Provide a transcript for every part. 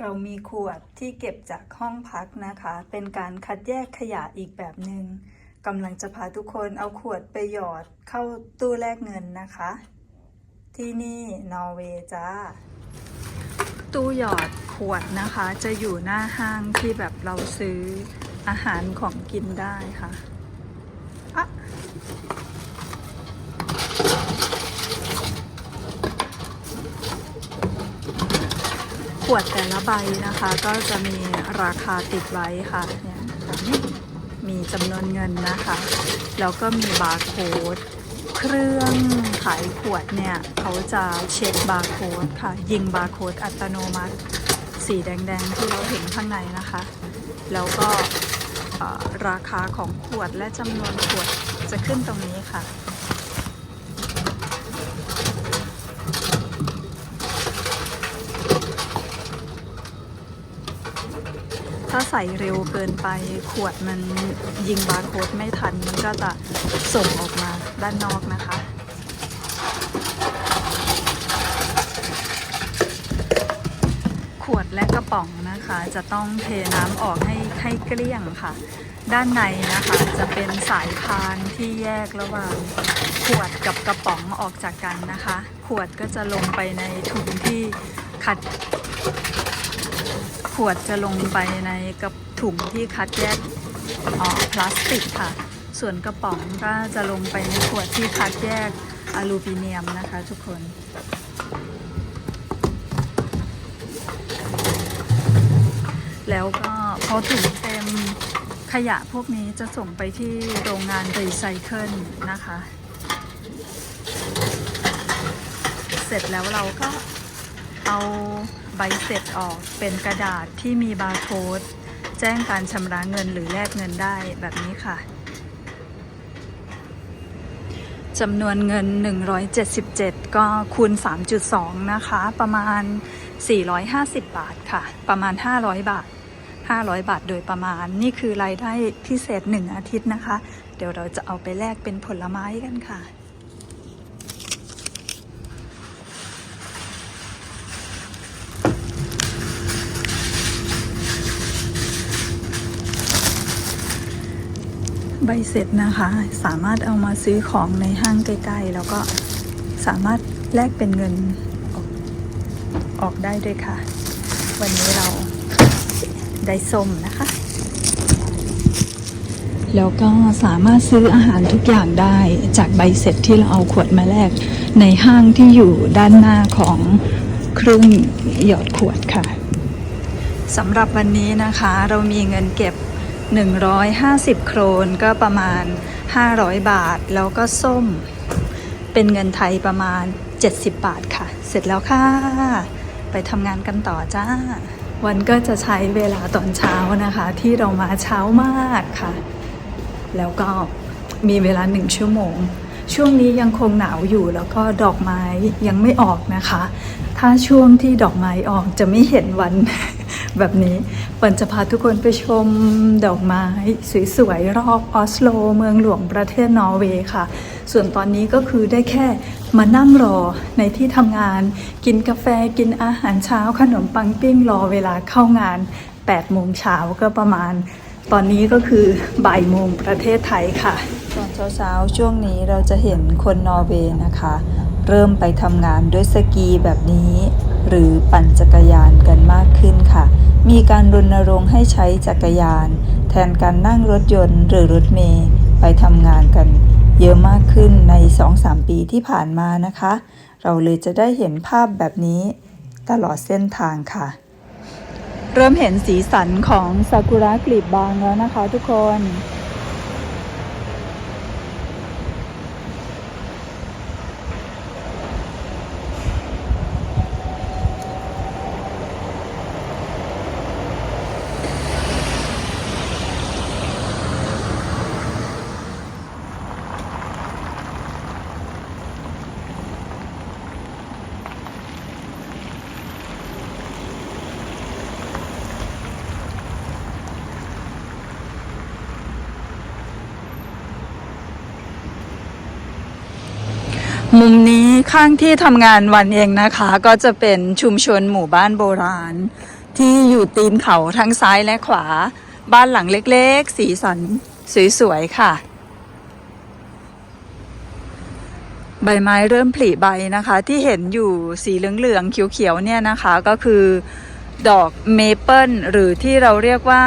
เรามีขวดที่เก็บจากห้องพักนะคะ เป็นการคัดแยกขยะอีกแบบหนึง่งกำลังจะพาทุกคนเอาขวดไปหยอดเข้าตู้แลกเงินนะคะ ที่นี่นอร์เวย์จ้า ตู้หยอดขวดนะคะ จะอยู่หน้าห้างที่แบบเราซื้ออาหารของกินได้ค่ะ ขวดแต่ละใบนะคะ ก็จะมีราคาติดไว้ค่ะเนี่ยมีจำนวนเงินนะคะ แล้วก็มีบาร์โค้ดเครื่องขายขวดเนี่ยเขาจะเช็คบาร์โค้ดค่ะ ยิงบาร์โค้ดอัตโนมัติ สีแดงๆ ที่เราเห็นข้างในนะคะ แล้วก็ราคาของขวดและจำนวนขวดจะขึ้นตรงนี้ค่ะ ถ้าใส่เร็วเกินไปขวดมันยิงบาร์โค้ดไม่ทัน มันก็จะส่งออกมาด้านนอกนะคะขวดและกระป๋องนะคะจะต้องเทน้ำออกให้ให้เกลี้ยงค่ะ ด้านในนะคะจะเป็นสายพานที่แยกระหว่าง ขวดกับกระป๋องออกจากกันนะคะ ขวดก็จะลงไปในถุงที่คัด ขวดจะลงไปในกระถุงที่คัดแยกออกพลาสติกค่ะ ส่วนกระป๋องก็จะลงไปในขวดที่คัดแยกอลูมิเนียมนะคะทุกคนแล้วก็พอถุงเต็มขยะพวกนี้จะส่งไปที่โรงงานรีไซเคิลนะคะ เสร็จแล้วเราก็เอา ใบเสร็จออกเป็นกระดาษที่มีบาร์โค้ดแจ้งการชำระเงินหรือแลกเงินได้แบบนี้ค่ะจำนวนเงิน 177 ก็คูณ 3.2 นะคะ ประมาณ 450 บาทค่ะ ประมาณ 500 บาท 500 บาทโดยประมาณ นี่คือรายได้พิเศษ 1 อาทิตย์นะคะ เดี๋ยวเราจะเอาไปแลกเป็นผลไม้กันค่ะ ใบเสร็จนะคะ สามารถเอามาซื้อของในห้างใกล้ๆ แล้วก็สามารถแลกเป็นเงินออกออกได้ด้วยค่ะ วันนี้เราได้ส้มนะคะ แล้วก็สามารถซื้ออาหารทุกอย่างได้จากใบเสร็จที่เราเอาขวดมาแลกในห้างที่อยู่ด้านหน้าของเครื่องหยอดขวดค่ะสำหรับวันนี้นะคะ เรามีเงินเก็บ 150 โครนก็ประมาณ 500 บาท แล้วก็ส้ม เป็นเงินไทยประมาณ 70 บาทค่ะ เสร็จแล้วค่ะ ไปทำงานกันต่อจ้า วันก็จะใช้เวลาตอนเช้านะคะ ที่เรามาเช้ามากค่ะ แล้วก็มีเวลาหนึ่งชั่วโมง ช่วงนี้ยังคงหนาวอยู่แล้วก็ดอกไม้ยังไม่ออกนะคะ ถ้าช่วงที่ดอกไม้ออกจะไม่เห็นวัน แบบนี้ปันจะพาทุกคนไปชมดอกไม้ สวยๆ รอบออสโล เมืองหลวงประเทศนอร์เวย์ค่ะ ส่วนตอนนี้ก็คือได้แค่มานั่งรอในที่ทำงาน กินกาแฟกินอาหารเช้าขนมปังปิ้งรอเวลาเข้างาน8โมงเช้าก็ประมาณ ตอนนี้ก็คือบ่ายโมงประเทศไทยค่ะ ตอนเช้าๆช่วงนี้เราจะเห็นคนนอร์เวย์นะคะ เริ่มไปทำงานด้วยสกีแบบนี้ หรือปั่นจักรยานกันมากขึ้นค่ะ มีการรณรงค์ให้ใช้จักรยาน แทนการนั่งรถยนต์หรือรถเมล์ไปทำงานกัน เยอะมากขึ้นใน 2-3 ปีที่ผ่านมานะคะ เราเลยจะได้เห็นภาพแบบนี้ตลอดเส้นทางค่ะ เริ่มเห็นสีสันของซากุระกลีบบางแล้วนะคะทุกคน มุมนี้ ข้างที่ทำงานวันเองนะคะ ก็จะเป็นชุมชนหมู่บ้านโบราณ ที่อยู่ตีนเขาทั้งซ้ายและขวา บ้านหลังเล็กๆ สีสันสวยๆค่ะ ใบไม้เริ่มผลิใบนะคะ ที่เห็นอยู่สีเหลืองๆเขียวๆเนี่ยนะคะ ก็คือดอกเมเปิลหรือที่เราเรียกว่า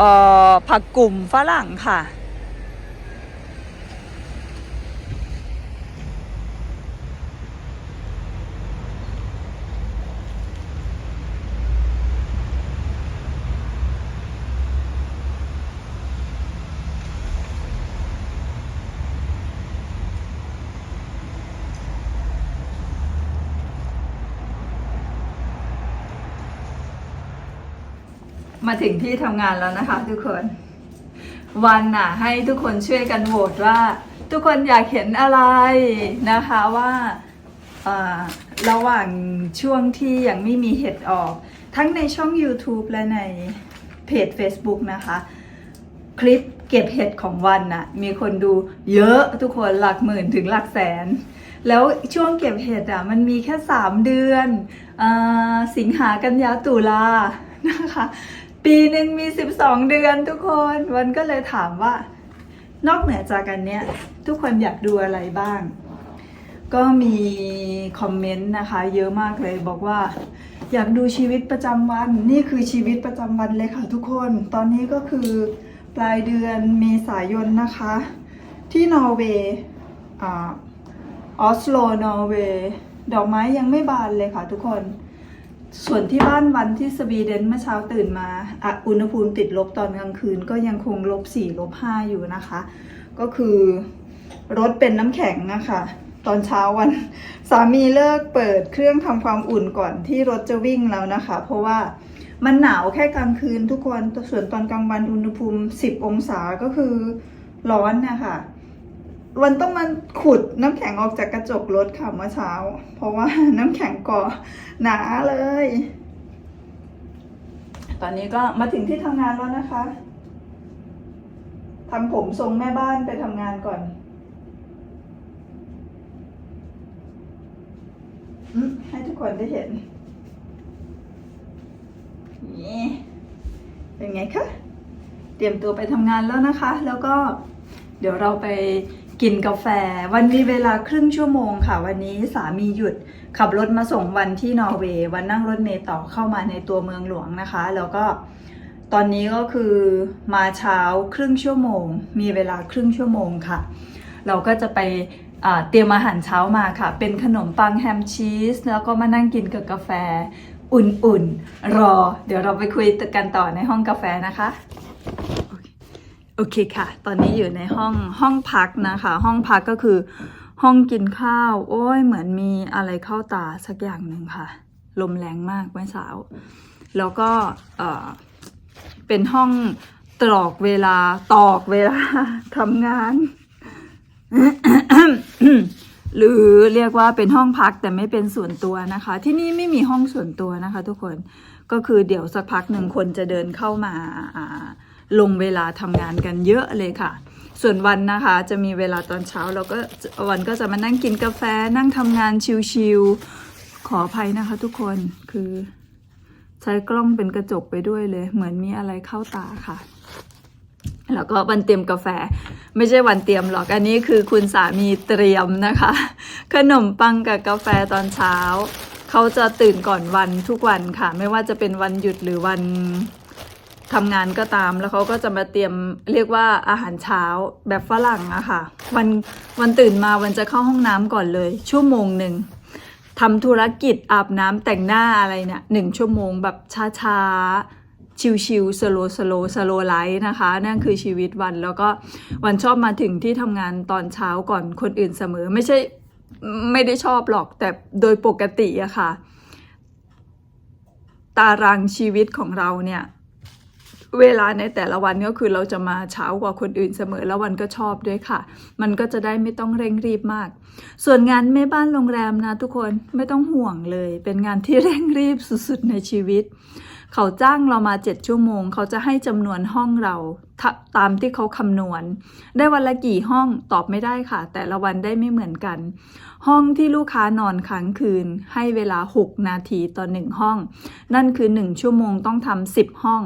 ออผักกลุ่มฝรั่งค่ะ มาถึงที่ทำงานแล้วนะคะ ทุกคนวันน่ะให้ทุกคนช่วยกันโหวตว่า ทุกคนอยากเห็นอะไรนะคะว่าระหว่างช่วงที่ยังไม่มีเห็ดออก ทั้งในช่อง YouTube และในเพจ Facebook นะคะ คลิปเก็บเห็ดของวันน่ะมีคนดูเยอะทุกคนหลักหมื่นถึงหลักแสน แล้วช่วงเก็บเห็ดอะมันมีแค่ 3 เดือนอสิงหากันยาตุลานะคะ ปีหนึ่งมี 12 เดือนทุกคนวันก็เลยถามว่า นอกเหนือจากกันเนี้ย ทุกคนอยากดูอะไรบ้าง ก็มีคอมเมนต์นะคะ เยอะมากเลยบอกว่า อยากดูชีวิตประจำวัน นี่คือชีวิตประจำวันเลยค่ะทุกคน ตอนนี้ก็คือปลายเดือนเมษายนนะคะ ที่นอร์เวย์อ่าออสโลนอร์เวย์ดอกไม้ยังไม่บานเลยค่ะทุกคน ส่วนที่บ้านวันที่สวีเดนเมื่อเช้าตื่นมาอะอุณหภูมิติดลบตอนกลางคืน ก็ยังคงลบสี่ลบห้าอยู่นะคะ ก็คือรถเป็นน้ำแข็งนะคะตอนเช้าวัน สามีเลิกเปิดเครื่องทำความอุ่นก่อนที่รถจะวิ่งแล้วนะคะ เพราะว่ามันหนาวแค่กลางคืนทุกคนส่วนตอนกลางวันอุณหภูมิ 10 องศาก็คือร้อนนะคะ วันต้องมันขุดน้ำแข็งออกจากกระจกรถค่ะเมื่อเช้า เพราะว่าน้ำแข็งก่อหนาเลย ตอนนี้ก็มาถึงที่ทำงานแล้วนะคะทำผมทรงแม่บ้านไปทำงานก่อนอให้ทุกคนได้เห็น นี่เป็นไงคะ เตรียมตัวไปทำงานแล้วนะคะ แล้วก็เดี๋ยวเราไป กินกาแฟ วันมีเวลาครึ่งชั่วโมงค่ะ วันนี้สามีหยุดขับรถมาส่งวันที่นอร์เวย์วันนั่งรถเมล์ต่อเข้ามาในตัวเมืองหลวงนะคะ แล้วก็ตอนนี้ก็คือมาเช้าครึ่งชั่วโมง มีเวลาครึ่งชั่วโมงค่ะ เราก็จะไปเตรียมอาหารเช้ามาค่ะ เป็นขนมปังแฮมชีส แล้วก็มานั่งกินกับกาแฟ อุ่นๆ รอ เดี๋ยวเราไปคุยกันต่อในห้องกาแฟนะคะ โอเคค่ะ ตอนนี้อยู่ในห้องห้องพักนะคะ ห้องพักก็คือ ห้องกินข้าว โอ้ยเหมือนมีอะไรเข้าตาสักอย่างหนึ่งค่ะ ลมแรงมากเมื่อเช้าแล้วก็เออเป็นห้องตรอกเวลาตอกเวลาทำงาน หรือเรียกว่าเป็นห้องพักแต่ไม่เป็นส่วนตัวนะคะ ที่นี่ไม่มีห้องส่วนตัวนะคะ ทุกคนก็คือเดี๋ยวสักพักหนึ่งคนจะเดินเข้ามาอ่า ลงเวลาทำงานกันเยอะเลยค่ะ ส่วนวันนะคะจะมีเวลาตอนเช้าเราก็วันก็จะมานั่งกินกาแฟนั่งทำงานชิวๆขออภัยนะคะทุกคนคือ ใช้กล้องเป็นกระจกไปด้วยเลย เหมือนมีอะไรเข้าตาค่ะแล้วก็วันเตรียมกาแฟไม่ใช่วันเตรียมหรอกอันนี้คือคุณสามีเตรียมนะคะ ขนมปังกับกาแฟตอนเช้า เขาจะตื่นก่อนวันทุกวันค่ะ ไม่ว่าจะเป็นวันหยุดหรือวัน ทำงานก็ตามแล้วเขาก็จะมาเตรียมเรียกว่าอาหารเช้าแบบฝรั่งอะค่ะวันวันตื่นมาวันจะเข้าห้องน้ำก่อนเลย ชั่วโมงหนึ่งทำธุรกิจอาบน้ำแต่งหน้าอะไรเนี่ยหนึ่งชั่วโมงแบบช้าๆ ชิวๆสโลสโลสโลไลท์นะคะ นั่นคือชีวิตวันแล้วก็วันชอบมาถึงที่ทำงานตอนเช้าก่อนคนอื่นเสมอ ไม่ใช่ไม่ได้ชอบหรอกแต่โดยปกติอะค่ะ ตารางชีวิตของเราเนี่ย เวลาในแต่ละวันก็คือเราจะมาเช้ากว่าคนอื่นเสมอแล้ววันก็ชอบด้วยค่ะ มันก็จะได้ไม่ต้องเร่งรีบมาก ส่วนงานแม่บ้านโรงแรมนะทุกคนไม่ต้องห่วงเลย เป็นงานที่เร่งรีบสุดๆในชีวิต เขาจ้างเรามาเจ็ดชั่วโมง เขาจะให้จำนวนห้องเราตามที่เขาคำนวณ ได้วันละกี่ห้องตอบไม่ได้ค่ะ แต่ละวันได้ไม่เหมือนกัน ห้องที่ลูกค้านอนค้างคืน ให้เวลา 6 นาทีต่อ 1 ห้อง นั่นคือ 1 ชั่วโมงต้องทำ10 ห้อง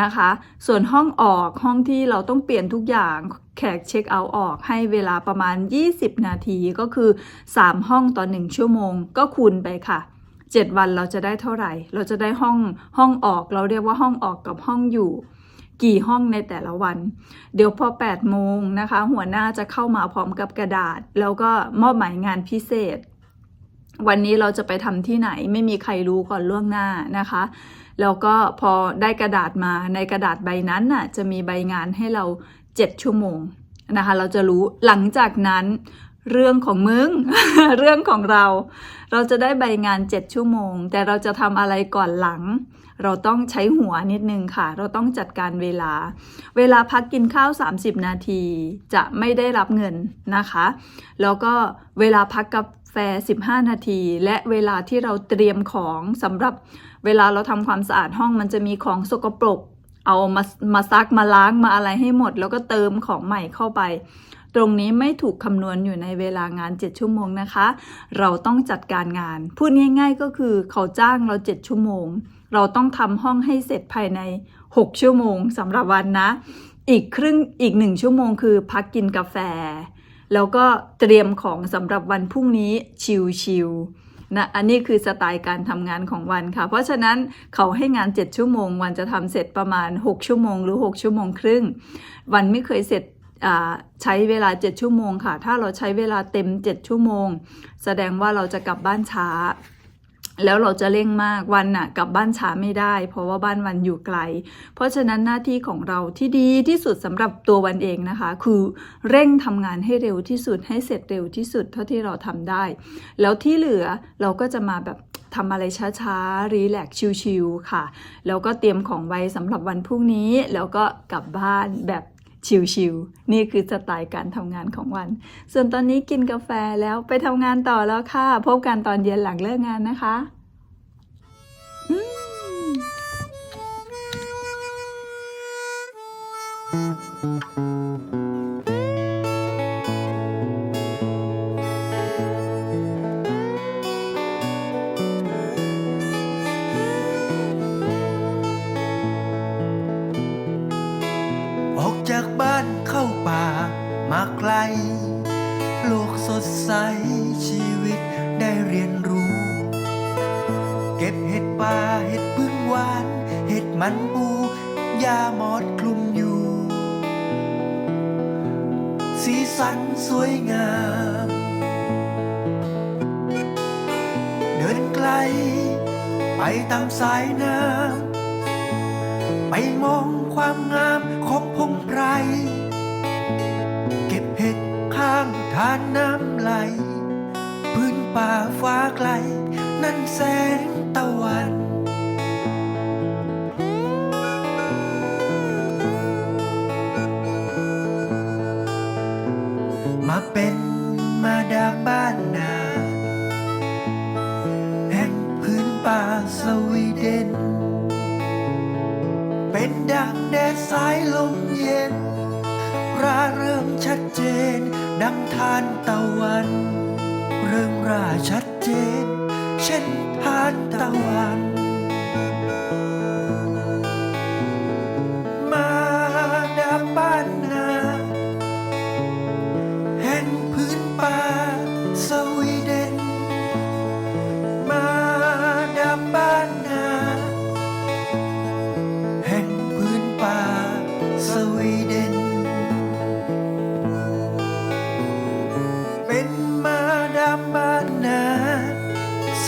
นะคะ ส่วนห้องออกห้องที่เราต้องเปลี่ยนทุกอย่างแขกเช็คเอาท์ออกให้เวลาประมาณ 20 นาทีก็คือ 3 ห้องต่อ 1 ชั่วโมง ก็คูณไปค่ะ 7 วันเราจะได้เท่าไหร่ เราจะได้ห้องห้องออกเราเรียกว่าห้องออกกับห้องอยู่ กี่ห้องในแต่ละวัน เดี๋ยวพอ 8 โมงนะคะ หัวหน้าจะเข้ามาพร้อมกับกระดาษ แล้วก็มอบหมายงานพิเศษวันนี้เราจะไปทำที่ไหนไม่มีใครรู้ก่อนล่วงหน้านะคะ แล้วก็พอได้กระดาษมาในกระดาษใบนั้นน่ะจะมีใบงานให้เรา 7 ชั่วโมงนะคะ เราจะรู้หลังจากนั้นเรื่องของมึง เรื่องของเรา เราจะได้ใบงาน 7 ชั่วโมง แต่เราจะทำอะไรก่อนหลัง เราต้องใช้หัวนิดนึงค่ะ เราต้องจัดการเวลา เวลาพักกินข้าว 30 นาทีจะไม่ได้รับเงินนะคะ แล้วก็เวลาพักกาแฟ 15 นาที และเวลาที่เราเตรียมของสำหรับเวลาเราทำความสะอาดห้องมันจะมีของสกปรก เอามามาซักมาล้างมาอะไรให้หมด แล้วก็เติมของใหม่เข้าไป ตรงนี้ไม่ถูกคำนวณอยู่ในเวลางาน 7 ชั่วโมงนะคะ เราต้องจัดการงาน พูดง่าย ๆ ก็คือเขาจ้างเรา 7 ชั่วโมง เราต้องทำห้องให้เสร็จภายใน 6 ชั่วโมงสำหรับวันนะ อีกครึ่งอีกหนึ่งชั่วโมงคือพักกินกาแฟ แล้วก็เตรียมของสำหรับวันพรุ่งนี้ชิวๆนะอันนี้คือสไตล์การทำงานของวันค่ะ เพราะฉะนั้นเขาให้งาน 7 ชั่วโมง วันจะทำเสร็จประมาณ 6 ชั่วโมง หรือ 6 ชั่วโมงครึ่ง วันไม่เคยเสร็จใช้เวลา 7 ชั่วโมงค่ะ ถ้าเราใช้เวลาเต็ม 7 ชั่วโมง แสดงว่าเราจะกลับบ้านช้า แล้วเราจะเร่งมากวันน่ะกลับบ้านช้าไม่ได้ เพราะว่าบ้านวันอยู่ไกล เพราะฉะนั้นหน้าที่ของเราที่ดีที่สุดสำหรับตัววันเองนะคะ คือเร่งทำงานให้เร็วที่สุดให้เสร็จเร็วที่สุดเท่าที่เราทำได้ แล้วที่เหลือเราก็จะมาแบบทำอะไรช้าๆ รีแลกชิลๆค่ะ แล้วก็เตรียมของไว้สำหรับวันพรุ่งนี้ แล้วก็กลับบ้านแบบ ชิวๆนี่คือสไตล์การทำงานของวัน ส่วนตอนนี้กินกาแฟแล้วไปทำงานต่อแล้วค่ะ พบกันตอนเย็นหลังเลิกงานนะคะอืม สันสวยงาม เดินไกล ไปตามสายน้ำไปมองความงามของพงไพรเก็บเห็ดข้างทานน้ำไหล พื้นป่าฟ้าไกล นั่นแสงตะวัน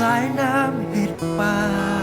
สายน้ำเห็ดป่า